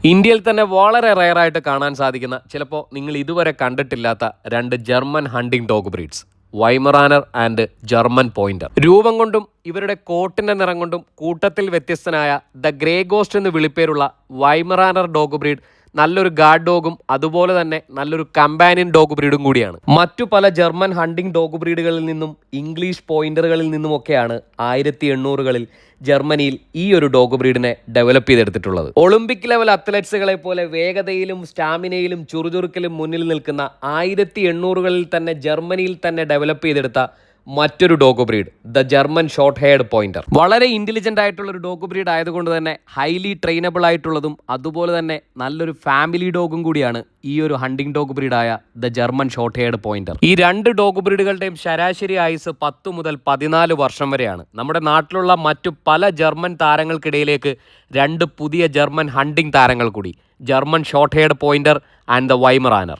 ഇന്ത്യയിൽ തന്നെ വളരെ റയറായിട്ട് കാണാൻ സാധിക്കുന്ന ചിലപ്പോൾ നിങ്ങൾ ഇതുവരെ കണ്ടിട്ടില്ലാത്ത രണ്ട് German hunting dog breeds Weimaraner and German pointer രൂപം കൊണ്ടും ഇവരുടെ കോട്ടിന്റെ നിറം കൊണ്ടും കൂട്ടത്തിൽ വ്യത്യസ്തനായ ദ ഗ്രേ ഗോസ്റ്റ് എന്ന് വിളിപ്പേരുള്ള വൈമറാനർ ഡോഗ് ബ്രീഡ് നല്ലൊരു ഗാർഡ് ഡോഗും അതുപോലെ തന്നെ നല്ലൊരു കമ്പാനിയൻ ഡോഗ് ബ്രീഡും കൂടിയാണ്. മറ്റു പല ജർമ്മൻ ഹണ്ടിങ് ഡോഗ് ബ്രീഡുകളിൽ നിന്നും ഇംഗ്ലീഷ് പോയിന്ററുകളിൽ നിന്നുമൊക്കെയാണ് ആയിരത്തി എണ്ണൂറുകളിൽ ജർമ്മനിയിൽ ഈ ഒരു ഡോഗ് ബ്രീഡിനെ ഡെവലപ്പ് ചെയ്തെടുത്തിട്ടുള്ളത്. ഒളിമ്പിക് ലെവൽ അത്ലറ്റ്സുകളെ പോലെ വേഗതയിലും സ്റ്റാമിനയിലും ചുറുചുറുക്കിലും മുന്നിൽ നിൽക്കുന്ന ആയിരത്തി എണ്ണൂറുകളിൽ തന്നെ ജർമ്മനിയിൽ തന്നെ ഡെവലപ്പ് ചെയ്തെടുത്ത മറ്റൊരു dog breed the German short haired pointer. വളരെ ഇന്റലിജന്റ് ആയിട്ടുള്ള ഒരു ഡോഗ് ബ്രീഡ് ആയതുകൊണ്ട് തന്നെ ഹൈലി ട്രെയിനബിൾ ആയിട്ടുള്ളതും അതുപോലെ തന്നെ നല്ലൊരു ഫാമിലി ഡോഗും കൂടിയാണ് ഈ ഒരു hunting dog ബ്രീഡായ the German short haired pointer. ഈ രണ്ട് ഡോഗ് ബ്രീഡുകളുടെയും ശരാശരി ആയുസ് പത്ത് മുതൽ പതിനാല് വർഷം വരെയാണ്. നമ്മുടെ നാട്ടിലുള്ള മറ്റു പല ജർമ്മൻ താരങ്ങൾക്കിടയിലേക്ക് രണ്ട് പുതിയ ജർമ്മൻ ഹണ്ടിങ് താരങ്ങൾ കൂടി German short haired pointer and the Weimaraner